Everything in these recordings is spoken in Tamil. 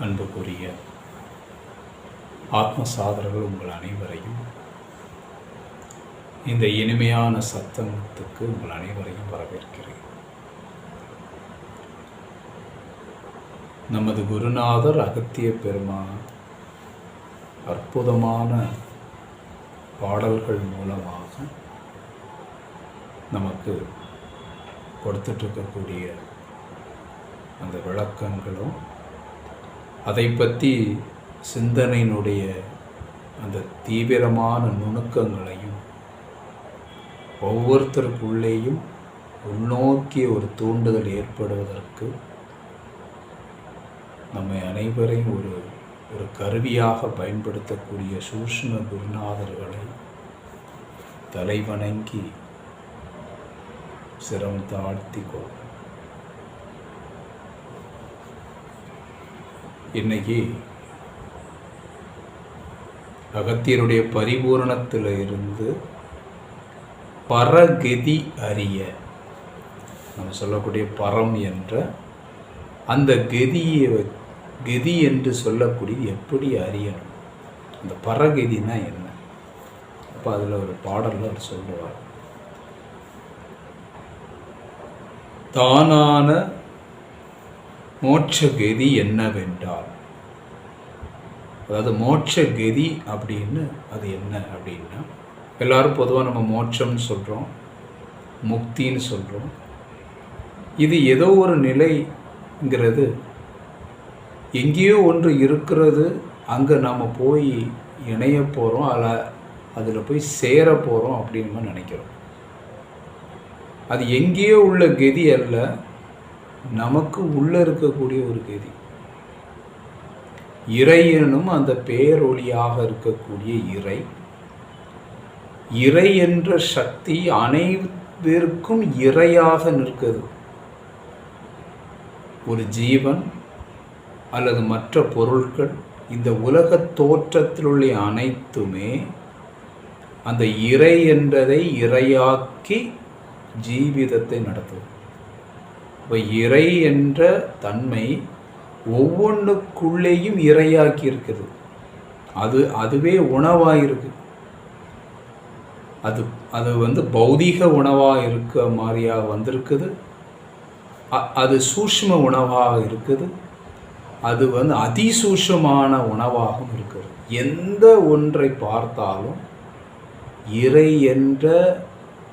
அன்புக்குரிய ஆத்ம சாதர்கள் உங்கள் இந்த இனிமையான சத்தத்துக்கு உங்கள் அனைவரையும் வரவேற்கிறேன். நமது குருநாதர் அகத்திய பெருமான் அற்புதமான பாடல்கள் மூலமாக நமக்கு கொடுத்துட்ருக்கக்கூடிய அந்த விளக்கங்களும் அதை பற்றி சிந்தனையினுடைய அந்த தீவிரமான நுணுக்கங்களை ஒவ்வொருத்தருக்குள்ளேயும் உள்நோக்கிய ஒரு தூண்டுதல் ஏற்படுவதற்கு நம்மை அனைவரையும் ஒரு ஒரு கருவியாக பயன்படுத்தக்கூடிய சூஷ்ம குருநாதர்களை தலைவணங்கி சிரம் தாழ்த்தி கொள்வோம். இன்னைக்கு அகத்தியருடைய பரிபூரணத்தில் இருந்து பரகதி அறிய. நம்ம சொல்லக்கூடிய பரம் என்ற அந்த கதியை வ- கதி என்று சொல்லக்கூடியது எப்படி அறியணும்? அந்த பரகதினா என்ன? அப்போ அதில் ஒரு பாடலில் அவர் சொல்லுவார். தானான மோட்ச கதி என்னவென்றால் அதாவது மோட்ச கதி அப்படின்னு அது என்ன அப்படின்னா எல்லாரும் பொதுவாக நம்ம மோட்சம்னு சொல்கிறோம் முக்தின்னு சொல்கிறோம் இது ஏதோ ஒரு நிலைங்கிறது. எங்கேயோ ஒன்று இருக்கிறது அங்கே நாம் போய் இணைய போகிறோம் அதில் அதில் போய் சேர போகிறோம் அப்படின்னு நம்ம நினைக்கிறோம். அது எங்கேயோ உள்ள கதி அல்ல நமக்கு உள்ளே இருக்கக்கூடிய ஒரு கதி. இறையனும் அந்த பேரொழியாக இருக்கக்கூடிய இறை இறை என்ற சக்தி அனைவருக்கும் இறையாக நிற்கிறது ஒரு ஜீவன் அல்லது மற்ற பொருட்கள் இந்த உலக தோற்றத்தில் உள்ள அனைத்துமே அந்த இறை என்றதை இறையாக்கி ஜீவிதத்தை நடத்தும் இப்போ இறை என்ற தன்மை ஒவ்வொன்றுக்குள்ளேயும் இறையாக்கி இருக்குது. அது அதுவே உணவாக இருக்குது அது அது வந்து பௌதீக உணவாக இருக்க மாதிரியாக வந்திருக்குது. அ- அது சூஷ்ம உணவாக இருக்குது. அது வந்து அதிசூஷமான உணவாகவும் இருக்குது. எந்த ஒன்றை பார்த்தாலும் இறை என்ற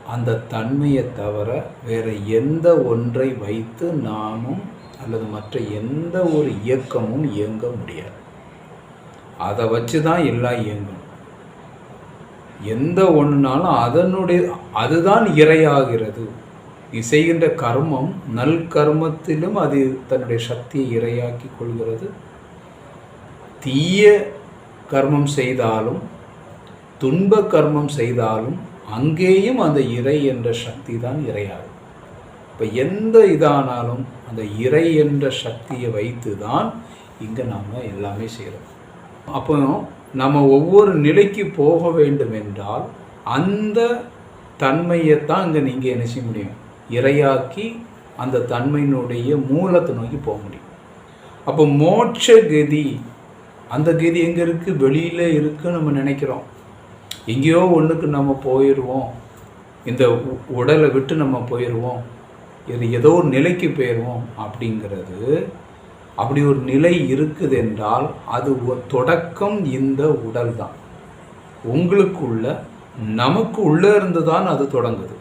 அந்த தன்மையை தவிர வேறு எந்த ஒன்றை வைத்து நாமும் அல்லது மற்ற எந்த ஒரு இயக்கமும் இயங்க முடியாது. அதை வச்சு தான் எல்லாம் இயங்கும். எந்த ஒன்றுனாலும் அதனுடைய அதுதான் இரையாகிறது. நீ செய்கின்ற கர்மம் நல் கர்மத்திலும் அது தன்னுடைய சக்தியை இரையாக்கி கொள்கிறது. தீய கர்மம் செய்தாலும் துன்ப கர்மம் செய்தாலும் அங்கேயும் அந்த இறை என்ற சக்தி தான் இறையாகும் இப்போ எந்த இதானாலும் அந்த இறை என்ற சக்தியை வைத்து தான் இங்கே நாம் எல்லாமே செய்கிறோம் அப்போ நம்ம ஒவ்வொரு நிலைக்கு போக வேண்டும் என்றால் அந்த தன்மையைத்தான் இங்கே நீங்கள் என்ன செய்ய முடியும்? இரையாக்கி அந்த தன்மையினுடைய மூலத்தை நோக்கி போக முடியும். அப்போ மோட்ச கதி அந்த கதி எங்கே இருக்குது வெளியில் இருக்குன்னு நம்ம நினைக்கிறோம். எங்கேயோ ஒன்றுக்கு நம்ம போயிடுவோம் இந்த உடலை விட்டு நம்ம போயிடுவோம் இது ஏதோ ஒரு நிலைக்கு போயிடுவோம் அப்படிங்கிறது அப்படி ஒரு நிலை இருக்குது என்றால் அது ஒ- தொடக்கம் இந்த உடல் தான் உங்களுக்குள்ள நமக்கு உள்ளே இருந்து தான் அது தொடங்குது.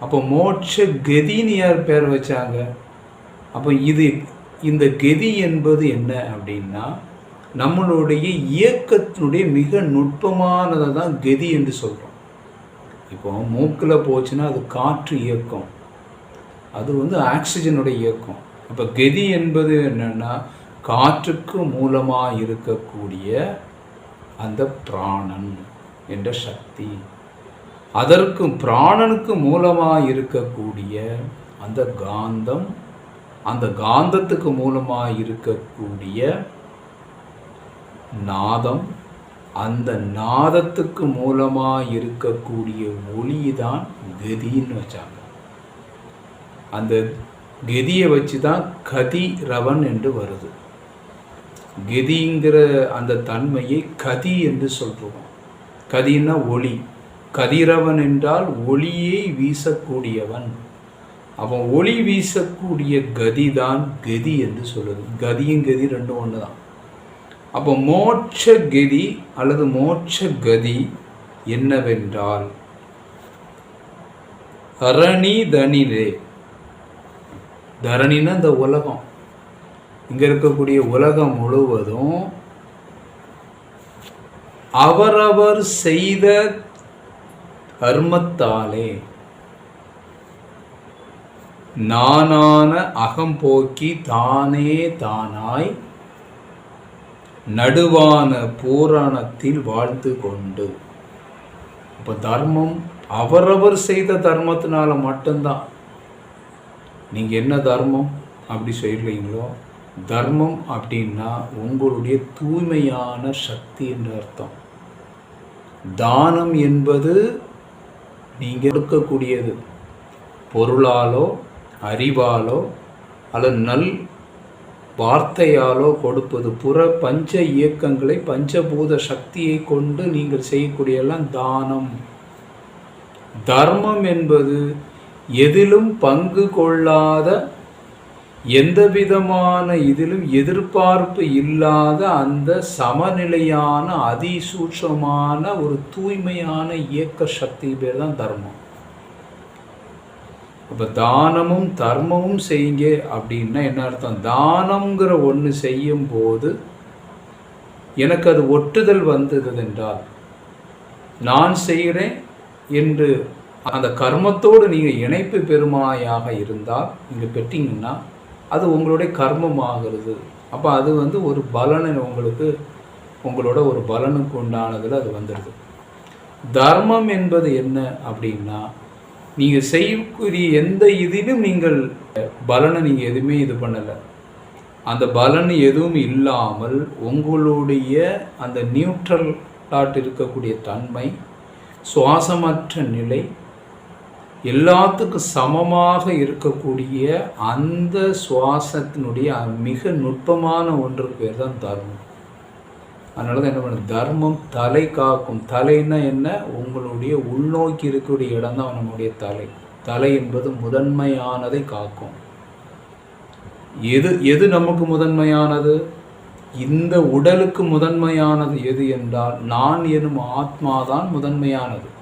அப்போ மோட்ச கதின்னு யார் பேர் வச்சாங்க? அப்போ இது இந்த கதி என்பது என்ன அப்படின்னா நம்மளுடைய இயக்கத்தினுடைய மிக நுட்பமானதை தான் கதி என்று சொல்கிறோம் இப்போ மூக்கில் போச்சுன்னா அது காற்று இயக்கம். அது வந்து ஆக்சிஜனுடைய இயக்கம். அப்போ கதி என்பது என்னென்னா காற்றுக்கு மூலமாக இருக்கக்கூடிய அந்த பிராணன் என்ற சக்தி. அதற்கு பிராணனுக்கு மூலமாக இருக்கக்கூடிய அந்த காந்தம் அந்த காந்தத்துக்கு மூலமாக இருக்கக்கூடிய நாதம் அந்த நாதத்துக்கு மூலமாக இருக்கக்கூடிய ஒளி தான் கதின்னு வச்சாங்க. அந்த கெதியை வச்சு தான் கதி ரவன் என்று வருது. கதிங்கிற அந்த தன்மையை கதி என்று சொல்கிறோம் கதின்னா ஒளி. கதிரவன் என்றால் ஒளியை வீசக்கூடியவன். அவன் ஒளி வீசக்கூடிய கதி தான் கதி என்று சொல்லுது. கதியும் கதி ரெண்டும் ஒன்று தான் அப்போ மோட்ச கதி அல்லது மோட்ச கதி என்னவென்றால் அரணி தனிலே தரணின்னா இந்த உலகம். இங்கே இருக்கக்கூடிய உலகம் முழுவதும் அவரவர் செய்த கர்மத்தாலே நானான அகம்போக்கி தானே தானாய் நடுவான பூரணத்தில் வாழ்ந்து கொண்டு. இப்போ தர்மம் அவரவர் செய்த தர்மத்தினால மட்டும்தான். நீங்கள் என்ன தர்மம் அப்படி சொல்கிறீங்களோ தர்மம் அப்படின்னா உங்களுடைய தூய்மையான சக்தி என்று அர்த்தம். தானம் என்பது நீங்கள் கொடுக்கக்கூடியது. பொருளாலோ அறிவாலோ அல்லது நல் வார்த்தையாலோ கொடுப்பது. புற பஞ்ச இயக்கங்களை பஞ்சபூத சக்தியை கொண்டு நீங்கள் செய்யக்கூடியெல்லாம் தானம். தர்மம் என்பது எதிலும் பங்கு கொள்ளாத எந்த விதமான இதிலும் எதிர்பார்ப்பு இல்லாத அந்த சமநிலையான அதிசூட்சமான ஒரு தூய்மையான இயக்க சக்தி பேர் தான் தர்மம். இப்போ தானமும் தர்மமும் செய்யுங்க அப்படின்னா என்ன அர்த்தம்? தானம்ங்கிற ஒன்று செய்யும் போது எனக்கு அது ஒட்டுதல் வந்தது என்றால் நான் செய்கிறேன் என்று அந்த கர்மத்தோடு நீங்கள் இணைப்பு பெருமாயாக இருந்தால் நீங்கள் பெற்றீங்கன்னா அது உங்களுடைய கர்மமாகிறது. அப்போ அது வந்து ஒரு பலனை உங்களுக்கு உங்களோட ஒரு பலனுக்கு உண்டானதில் அது வந்துடுது தர்மம் என்பது என்ன அப்படின்னா நீங்கள் செய்யக்கூடிய எந்த இதிலும் நீங்கள் பலனை நீங்கள் எதுவுமே இது பண்ணலை. அந்த பலன் எதுவும் இல்லாமல் உங்களுடைய அந்த நியூட்ரல் டாட் இருக்கக்கூடிய தன்மை சுவாசமற்ற நிலை எல்லாத்துக்கும் சமமாக இருக்கக்கூடிய அந்த சுவாசத்தினுடைய மிக நுட்பமான ஒன்று பேர் தான் தர்மம். அதனால தான் என்ன பண்ண தர்மம் தலை காக்கும். தலைன்னா என்ன? உங்களுடைய உள்நோக்கி இருக்கக்கூடிய இடம் தான் நம்முடைய தலை. தலை என்பது முதன்மையானதை காக்கும். எது எது நமக்கு முதன்மையானது? இந்த உடலுக்கு முதன்மையானது எது என்றால் நான் எனும் ஆத்மாதான் முதன்மையானது.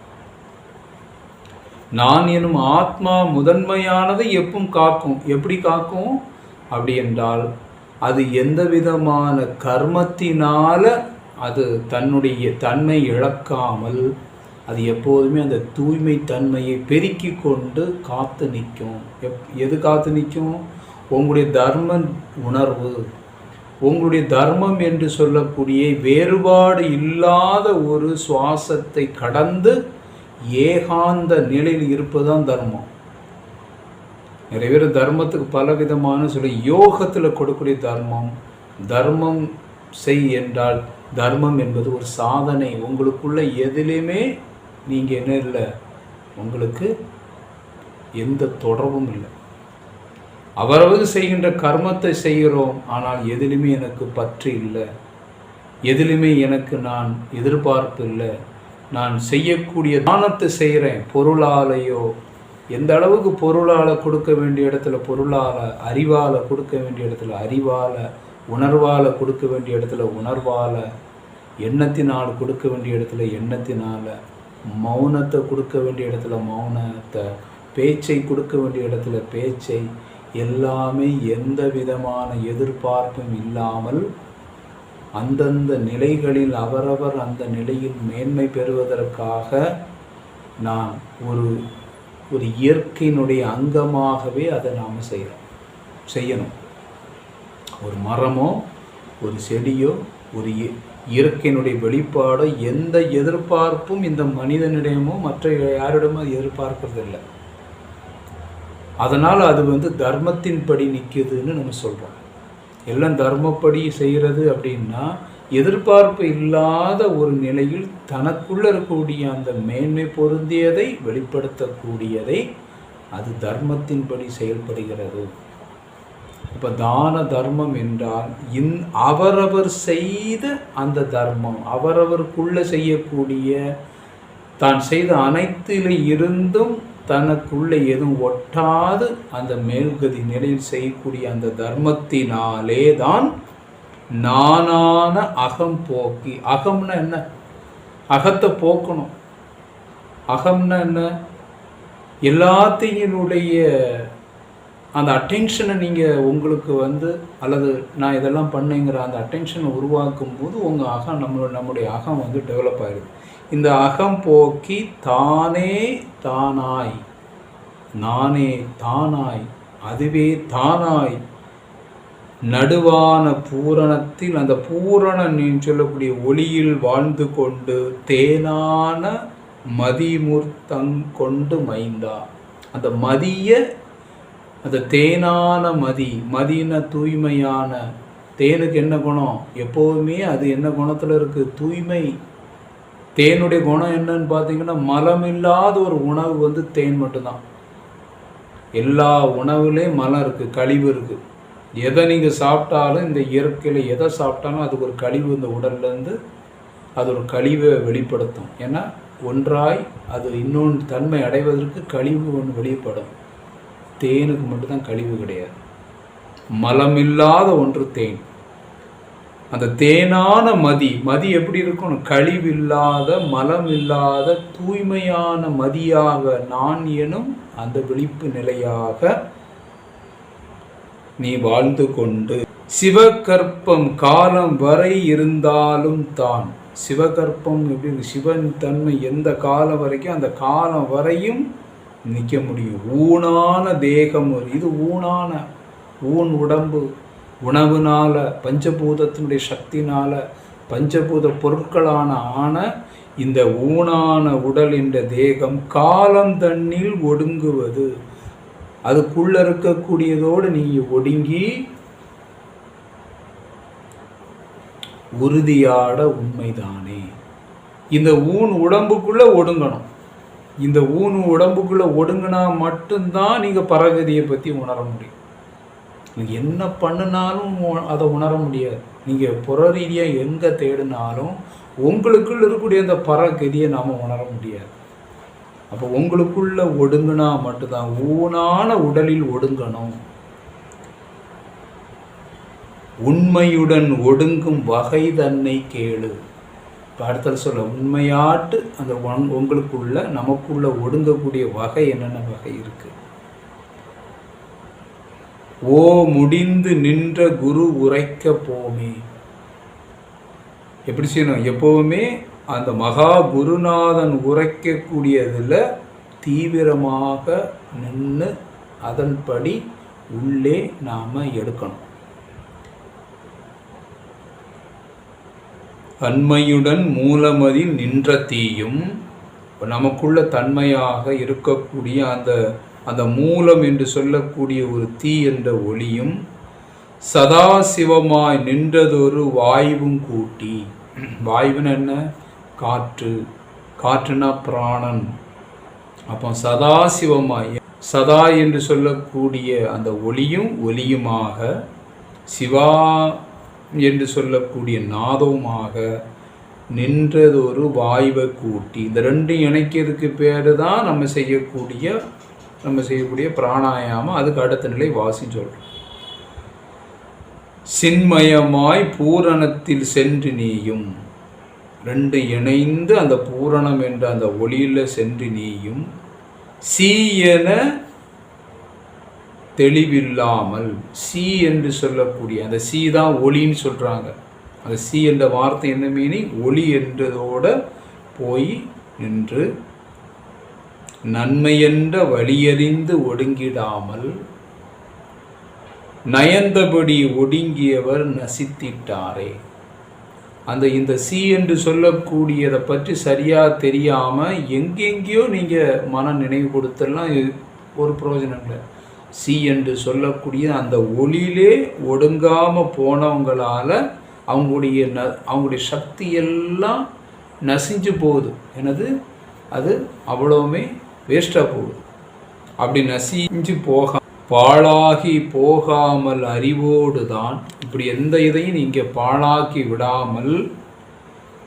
நான் எனும் ஆத்மா முதன்மையானதை எப்பவும் காக்கும். எப்படி காக்கும்? அப்படி என்றால் அது எந்த விதமான கர்மத்தினால அது தன்னுடைய தன்மை இழக்காமல் அது எப்போதுமே அந்த தூய்மை தன்மையை பெருக்கி கொண்டு காத்து நிற்கும். எப் எது காத்து நிற்கும்? உங்களுடைய தர்ம உணர்வு. உங்களுடைய தர்மம் என்று சொல்லக்கூடிய வேறுபாடு இல்லாத ஒரு சுவாசத்தை கடந்து ஏகாந்த நிலையில் இருப்பது தான் தர்மம். நிறைய பேர் தர்மத்துக்கு பல விதமான சொல்லி யோகத்தில் கொடுக்கக்கூடிய தர்மம் தர்மம் செய் என்றால் தர்மம் என்பது ஒரு சாதனை. உங்களுக்குள்ள எதிலையுமே நீங்கள் என்ன இல்லை உங்களுக்கு எந்த தொடர்பும் இல்லை. அவரவது செய்கின்ற கர்மத்தை செய்கிறோம் ஆனால் எதிலுமே எனக்கு பற்று இல்லை. எதிலுமே எனக்கு நான் எதிர்பார்ப்பு இல்லை. நான் செய்யக்கூடிய தானத்தை செய்கிறேன். பொருளாலையோ. எந்த அளவுக்கு பொருளால் கொடுக்க வேண்டிய இடத்துல பொருளால் அறிவால் கொடுக்க வேண்டிய இடத்துல அறிவால் உணர்வால் கொடுக்க வேண்டிய இடத்துல உணர்வால் எண்ணத்தினால் கொடுக்க வேண்டிய இடத்துல எண்ணத்தினால் மௌனத்தை கொடுக்க வேண்டிய இடத்துல மௌனத்தை பேச்சை கொடுக்க வேண்டிய இடத்துல பேச்சை எல்லாமே எந்த விதமான எதிர்பார்ப்பும் இல்லாமல் அந்தந்த நிலைகளில் அவரவர் அந்த நிலையில் மேன்மை பெறுவதற்காக நாம் ஒரு ஒரு இயற்கையினுடைய அங்கமாகவே அதை நாம் செய்கிறோம் செய்யணும். ஒரு மரமோ ஒரு செடியோ ஒரு இ- இயற்கையினுடைய வெளிப்பாடோ எந்த எதிர்பார்ப்பும் இந்த மனிதனிடமோ மற்ற யாரிடமோ எதிர்பார்க்கறது இல்லை அதனால் அது வந்து தர்மத்தின்படி நிற்குதுன்னு நம்ம சொல்கிறோம் எல்லாம் தர்மப்படி செய்கிறது அப்படின்னா எதிர்பார்ப்பு இல்லாத ஒரு நிலையில் தனக்குள்ள இருக்கக்கூடிய அந்த மேன்மை பொருந்தியதை வெளிப்படுத்தக்கூடியதை அது தர்மத்தின்படி செயல்படுகிறது. இப்போ தான தர்மம் என்றால் இன் அவரவர் செய்த அந்த தர்மம் அவரவருக்குள்ள செய்யக்கூடிய தான் செய்த அனைத்திலும் இருந்தும் தனக்குள்ளே எதுவும் ஒட்டாது அந்த மேல்கதி நிலையில் செய்யக்கூடிய அந்த தர்மத்தினாலே தான் நானான அகம் போக்கி அகம்னா என்ன? அகத்தை போக்கணும். அகம்னா என்ன? எல்லாத்தையினுடைய அந்த அட்டென்ஷனை நீங்கள் உங்களுக்கு வந்து அல்லது நான் இதெல்லாம் பண்ணுங்கிற அந்த அட்டென்ஷனை உருவாக்கும் போது உங்கள் அகம் நம்மளோட நம்முடைய அகம் வந்து டெவலப் ஆகிடுது இந்த அகம் போக்கி தானே தானாய். நானே தானாய் அதுவே தானாய். நடுவான பூரணத்தில் அந்த பூரணன் சொல்லக்கூடிய ஒளியில் வாழ்ந்து கொண்டு தேனான மதிமுர்த்தங் கொண்டு மைந்தா அந்த மதிய அந்த தேனான மதி மதின தூய்மையான தேனுக்கு என்ன குணம்? எப்போதுமே அது என்ன குணத்தில் இருக்குது தூய்மை. தேனுடைய குணம் என்னன்னு பார்த்தீங்கன்னா மலமில்லாத ஒரு உணவு வந்து தேன் மட்டும்தான். எல்லா உணவுலேயும் மலம் இருக்குது கழிவு இருக்குது எதை நீங்கள் சாப்பிட்டாலும் இந்த இயற்கையில் எதை சாப்பிட்டாலும் அதுக்கு ஒரு கழிவு இந்த உடல்லேருந்து அது ஒரு கழிவை வெளிப்படுத்தும். ஏன்னா ஒன்றாய் அது இன்னொன்று தன்மை அடைவதற்கு கழிவு ஒன்று வெளிப்படும். தேனுக்கு மட்டும்தான் கழிவு கிடையாது. மலமில்லாத ஒன்று தேன். அந்த தேனான மதி மதி எப்படி இருக்கணும் கழிவில்லாத மலம் இல்லாத தூய்மையான மதியாக நான் எனும் அந்த விழிப்பு நிலையாக நீ வாழ்ந்து கொண்டு. சிவகற்பம் காலம் வரை இருந்தாலும் தான். சிவகற்பம் எப்படி சிவன் தன்மை எந்த காலம் வரைக்கும் அந்த காலம் வரையும் நிற்க முடியும். ஊனான தேகம் ஒரு இது ஊனான ஊன் உடம்பு. உணவுனால் பஞ்சபூதத்தினுடைய சக்தினால் பஞ்சபூத பொருட்களான ஆன இந்த ஊனான உடல் என்ற தேகம் காலம் தண்ணில் ஒடுங்குவது. அதுக்குள்ள இருக்கக்கூடியதோடு நீ ஒடுங்கி உறுதியாட உண்மைதானே. இந்த ஊன் உடம்புக்குள்ள ஒடுங்கணும். இந்த ஊன் உடம்புக்குள்ள ஒடுங்கினா மட்டும்தான் நீங்க பரகதியை பத்தி உணர முடியும். நீங்கள் என்ன பண்ணினாலும் அதை உணர முடியாது. நீங்கள் புற ரீதியாக எங்கே தேடினாலும் உங்களுக்குள்ள இருக்கக்கூடிய அந்த பரகதியை நாம் உணர முடியாது. அப்போ உங்களுக்குள்ள ஒடுங்கினா மட்டும்தான் ஊனான உடலில் ஒடுங்கணும். உண்மையுடன் ஒடுங்கும் வகை தன்னை கேளு. இப்போ அடுத்தது சொல்ல உண்மையாட்டு அந்த உங்களுக்குள்ள நமக்குள்ள ஒடுங்கக்கூடிய வகை என்னென்ன வகை இருக்குது ஓ முடிந்து நின்ற குரு உரைக்க போமே. எப்படி செய்யணும்? எப்போவுமே அந்த மகா குருநாதன் உரைக்கக்கூடியதில் தீவிரமாக நின்று அதன்படி உள்ளே நாம் எடுக்கணும். தன்மையுடன் மூலமதில் நின்ற தீயும் நமக்குள்ள தன்மையாக இருக்கக்கூடிய அந்த அந்த மூலம் என்று சொல்லக்கூடிய ஒரு தீ என்ற ஒளியும் சதாசிவமாய் நின்றதொரு வாயுவும் கூட்டி. வாயுன்னு என்ன? காற்று. காற்றுனா பிராணன். அப்போ சதாசிவமாய் சதா என்று சொல்லக்கூடிய அந்த ஒளியும் ஒளியுமாக சிவா என்று சொல்லக்கூடிய நாதவுமாக நின்றதொரு வாயுவை கூட்டி. இந்த ரெண்டும் இணைக்கிறதுக்கு பேர் தான் நம்ம செய்யக்கூடிய நம்ம செய்யக்கூடிய பிராணாயாமம் அதுக்கு அடுத்த நிலை வாசின்னு சொல்கிறோம் சின்மயமாய் பூரணத்தில் சென்று நீயும் ரெண்டு இணைந்து அந்த பூரணம் என்ற அந்த ஒளியில் சென்று நீயும் சீயன தெளிவில்லாமல் சி என்று சொல்லக்கூடிய அந்த சி தான் ஒளின்னு சொல்கிறாங்க அந்த சி என்ற வார்த்தை என்ன மீனிங் ஒளி என்றதோட போய் நின்று நன்மையென்ற வழியறிந்து ஒடுங்கிடாமல் நயந்தபடி ஒடுங்கியவர் நசித்திட்டாரே. அந்த இந்த சி என்று சொல்லக்கூடியதை பற்றி சரியாக தெரியாமல் எங்கெங்கேயோ நீங்கள் மன நினைவு கொடுத்தலாம் ஒரு பிரயோஜனம் இல்லை. சி என்று சொல்லக்கூடிய அந்த ஒளியிலே ஒடுங்காமல் போனவங்களால் அவங்களுடைய ந அவங்களுடைய சக்தி எல்லாம் நசிஞ்சு போகுது. எனது அது அவ்வளவுமே வேஸ்ட்டாக போகுது. அப்படி நசிஞ்சு போக பாழாகி போகாமல் அறிவோடு தான் இப்படி எந்த இதையும் நீங்கள் பாழாக்கி விடாமல்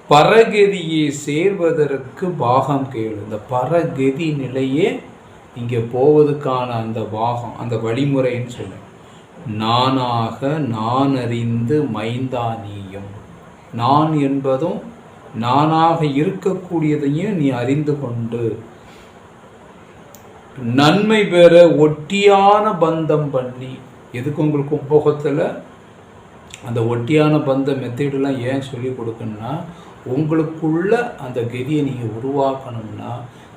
பரகதியை சேர்வதற்கு பாகம் கேளு. இந்த பரகதி நிலையே இங்கே போவதுக்கான அந்த பாகம் அந்த வழிமுறைன்னு சொல்ல. நானாக நான் அறிந்து மைந்தானியம் நான் என்பதும் நானாக இருக்கக்கூடியதையும் நீ அறிந்து கொண்டு நன்மை பெற ஒட்டியான பந்தம் பண்ணி. எதுக்கு உங்களுக்கு உபோகத்தில் அந்த ஒட்டியான பந்த மெத்தேடெலாம் ஏன் சொல்லி கொடுக்கணும்னா உங்களுக்குள்ள அந்த கதியை நீங்கள் உருவாக்கணும்னா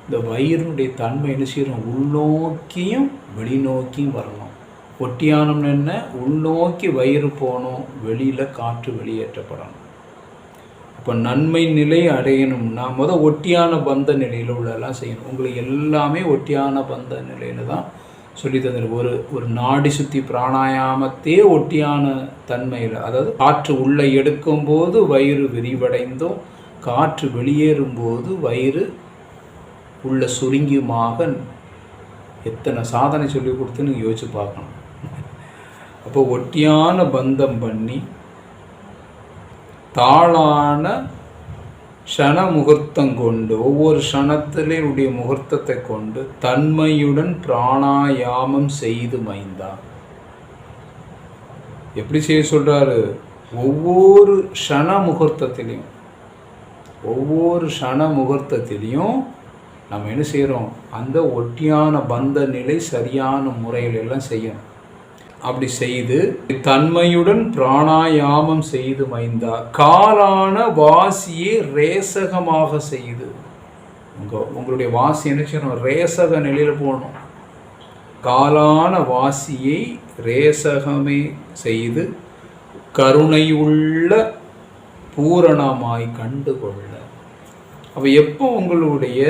இந்த வயிறுடைய தன்மை என்ன செய்யணும் உள்நோக்கியும் வெளிநோக்கியும் வரணும். ஒட்டியானம்னு என்ன? உள்நோக்கி வயிறு போகணும். வெளியில் காற்று வெளியேற்றப்படணும். இப்போ நன்மை நிலை அடையணும்னா முதல் ஒட்டியான பந்த நிலையில் உள்ளதெல்லாம் செய்யணும். உங்களுக்கு எல்லாமே ஒட்டியான பந்த நிலையில் தான் சொல்லி தந்துரு ஒரு ஒரு நாடி சுற்றி பிராணாயாமத்தே ஒட்டியான தன்மையில் அதாவது காற்று உள்ளே எடுக்கும்போது வயிறு விரிவடைந்தும். காற்று வெளியேறும்போது வயிறு உள்ள சுருங்கியுமாக எத்தனை சாதனை சொல்லி கொடுத்துன்னு யோசிச்சு பார்க்கணும். அப்போ ஒட்டியான பந்தம் பண்ணி தாளான க்ஷண முகூர்த்தம் கொண்டு ஒவ்வொரு க்ஷணத்திலேயுடைய முகூர்த்தத்தை கொண்டு தன்மையுடன் பிராணாயாமம் செய்து மைந்தான் எப்படி செய்ய சொல்கிறாரு ஒவ்வொரு க்ஷண முகூர்த்தத்திலையும் ஒவ்வொரு க்ஷண முகூர்த்தத்திலையும் நம்ம என்ன செய்கிறோம் அந்த ஒட்டியான பந்த நிலை சரியான முறையில் எல்லாம் செய்யணும். அப்படி செய்து தன்மையுடன் பிராணாயாமம் செய்து மைந்தா காலான வாசியை ரேசகமாக செய்து. உங்கள் உங்களுடைய வாசி என்ன செய்யணும்? ரேசக நிலையில் போகணும். காலான வாசியை ரேசகமே செய்து கருணையுள்ள பூரணமாய் கண்டு கொள்ள அப்போ எப்போ உங்களுடைய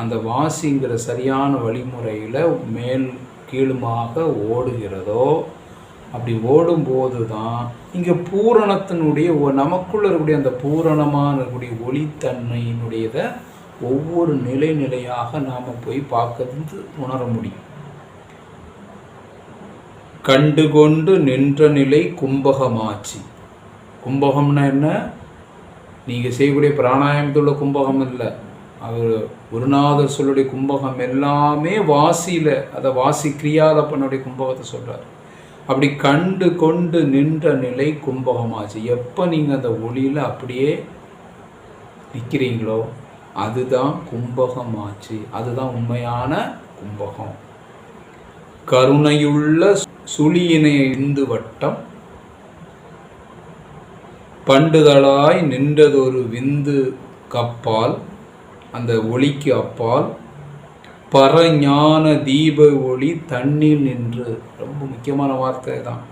அந்த வாசிங்கிற சரியான வழிமுறையில் மேல் கீழுமாக ஓடுகிறதோ? அப்படி ஓடும்போது தான் இங்கே பூரணத்தினுடைய நமக்குள்ள இருக்கக்கூடிய அந்த பூரணமான இருக்கக்கூடிய ஒளித்தன்மையினுடையதை ஒவ்வொரு நிலை நிலையாக நாம் போய் பார்க்கறது உணர முடியும். கண்டு கொண்டு நின்ற நிலை கும்பகமாச்சு. கும்பகம்னா என்ன? நீங்கள் செய்யக்கூடிய பிராணாயாமத்துள்ள கும்பகம் இல்லை. அவர் குருநாதர் சொல்லுடைய கும்பகம் எல்லாமே வாசியில் அதை வாசி கிரியாதப்பனுடைய கும்பகத்தை சொல்கிறார் அப்படி கண்டு கொண்டு நின்ற நிலை கும்பகமாச்சு. எப்போ நீங்கள் அந்த ஒளியில் அப்படியே நிற்கிறீங்களோ அதுதான் கும்பகமாச்சு. அதுதான் உண்மையான கும்பகம். கருணையுள்ள சுழியினை இந்து வட்டம் பண்டுதலாய் நின்றதொரு விந்து கப்பால் அந்த ஒளிக்கு அப்பால் பரஞான தீப ஒளி தண்ணீர் நின்று. ரொம்ப முக்கியமான வார்த்தை தான்.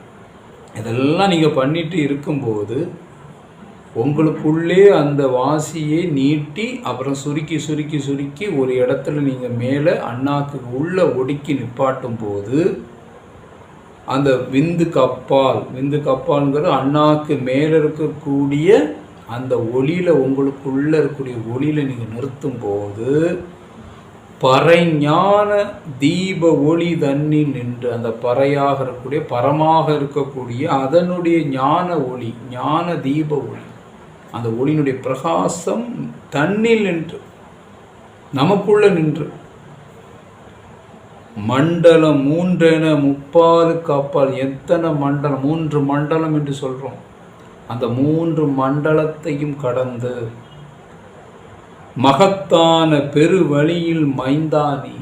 இதெல்லாம் நீங்கள் பண்ணிட்டு இருக்கும்போது உங்களுக்குள்ளே அந்த வாசியை நீட்டி அப்புறம் சுருக்கி சுருக்கி சுருக்கி ஒரு இடத்துல நீங்கள் மேலே அண்ணாக்கு உள்ளே ஒடுக்கி நிப்பாட்டும் போது அந்த விந்து கப்பால் விந்து கப்பால்ங்கிறது அண்ணாக்கு மேலே இருக்கக்கூடிய அந்த ஒளியில் உங்களுக்குள்ளே இருக்கக்கூடிய ஒளியில் நீங்கள் நிறுத்தும் போது பறைஞான தீப ஒளி தண்ணி நின்று அந்த பறையாக இருக்கக்கூடிய பரமாக இருக்கக்கூடிய அதனுடைய ஞான ஒளி ஞான தீப ஒளி அந்த ஒளியினுடைய பிரகாசம் தண்ணில் நின்று நமக்குள்ள நின்று மண்டலம் மூன்றென முப்பாலுக்கு அப்பால் எத்தனை மண்டலம் மூன்று மண்டலம் என்று சொல்கிறோம் அந்த மூன்று மண்டலத்தையும் கடந்து மகத்தான பெருவழியில் மைந்தானி.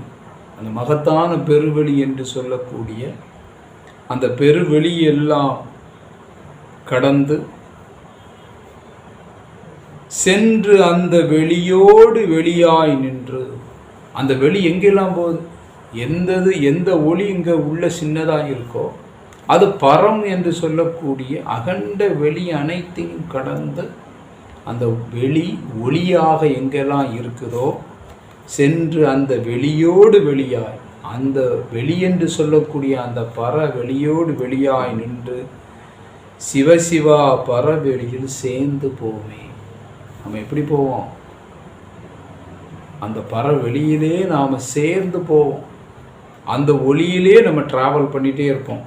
அந்த மகத்தான பெருவெளி என்று சொல்லக்கூடிய அந்த பெருவெளியெல்லாம் கடந்து சென்று அந்த வெளியோடு வெளியாய் நின்று அந்த வெளி எங்கெல்லாம் போகுது? எந்தது எந்த ஒளி இங்கே உள்ள சின்னதாக இருக்கோ அது பரம் என்று சொல்லக்கூடிய அகண்ட வெளி அனைத்தையும் கடந்து அந்த வெளி ஒளியாக எங்கெல்லாம் இருக்குதோ சென்று அந்த வெளியோடு வெளியாய் அந்த வெளியென்று சொல்லக்கூடிய அந்த பர வெளியோடு வெளியாய் நின்று சிவசிவா பரவெளியில் சேர்ந்து போவே நம்ம எப்படி போவோம்? அந்த பரவெளியிலே நாம் சேர்ந்து போவோம். அந்த ஒளியிலே நம்ம ட்ராவல் பண்ணிகிட்டே இருப்போம்.